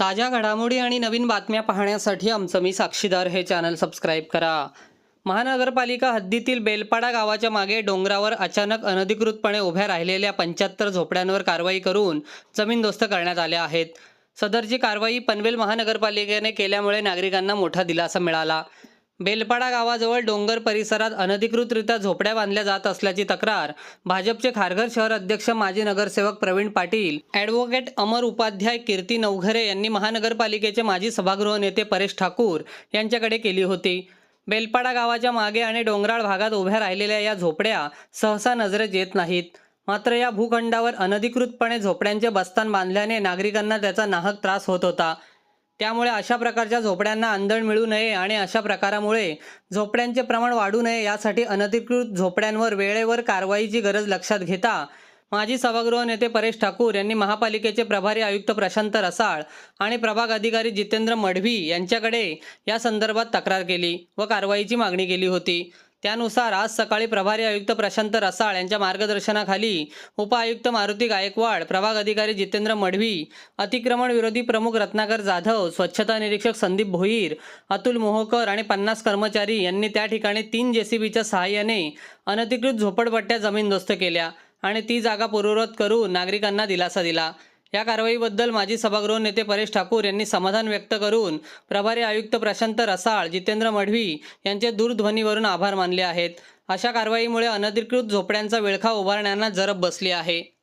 ताज्या घडामोडी आणि नवीन बातम्या पाहण्यासाठी आमचं मी साक्षीदार हे चॅनल सबस्क्राईब करा. महानगरपालिका हद्दीतील बेलपाडा गावाच्या मागे डोंगरावर अचानक अनधिकृतपणे उभ्या राहिलेल्या पंच्याहत्तर झोपड्यांवर कारवाई करून जमीनदोस्त करण्यात आल्या आहेत. सदरची कारवाई पनवेल महानगरपालिकेने केल्यामुळे नागरिकांना मोठा दिलासा मिळाला. बेलपाडा गावाजवळ डोंगर परिसरात अनधिकृतरित्या झोपड्या बांधल्या जात असल्याची तक्रार भाजपचे खारघर शहर अध्यक्ष माजी नगरसेवक प्रवीण पाटील ॲडव्होकेट अमर उपाध्याय कीर्ती नवघरे यांनी महानगरपालिकेचे माजी सभागृह नेते परेश ठाकूर यांच्याकडे केली होती. बेलपाडा गावाच्या मागे आणि डोंगराळ भागात उभ्या राहिलेल्या या झोपड्या सहसा नजरेत येत नाहीत. मात्र या भूखंडावर अनधिकृतपणे झोपड्यांचे बस्तान बांधल्याने नागरिकांना त्याचा नाहक त्रास होत होता. त्यामुळे अशा प्रकारच्या झोपड्यांना अंधण मिळू नये आणि अशा प्रकारामुळे झोपड्यांचे प्रमाण वाढू नये यासाठी अनधिकृत झोपड्यांवर वेळेवर कारवाईची गरज लक्षात घेता माजी सभागृह नेते परेश ठाकूर यांनी महापालिकेचे प्रभारी आयुक्त प्रशांत रसाळ आणि प्रभाग अधिकारी जितेंद्र मढवी यांच्याकडे या संदर्भात तक्रार केली व कारवाईची मागणी केली होती. त्यानुसार आज सकाळी प्रभारी आयुक्त प्रशांत रसाळ यांच्या मार्गदर्शनाखाली उपआयुक्त मारुती गायकवाड प्रभाग अधिकारी जितेंद्र मढवी अतिक्रमण विरोधी प्रमुख रत्नाकर जाधव स्वच्छता निरीक्षक संदीप भोईर अतुल मोहोकर आणि पन्नास कर्मचारी यांनी त्या ठिकाणी तीन जेसीबीच्या सहाय्याने अनधिकृत झोपडपट्ट्या जमीनदोस्त केल्या आणि ती जागा पूर्ववत करून नागरिकांना दिलासा दिला. या कारवाईबद्दल माजी सभागृह नेते परेश ठाकूर यांनी समाधान व्यक्त करून प्रभारी आयुक्त प्रशांत रसाळ जितेंद्र मढवी यांचे दूरध्वनीवरून आभार मानले आहेत. अशा कारवाईमुळे अनधिकृत झोपड्यांचा विळखा उभारण्यांना जरब बसली आहे.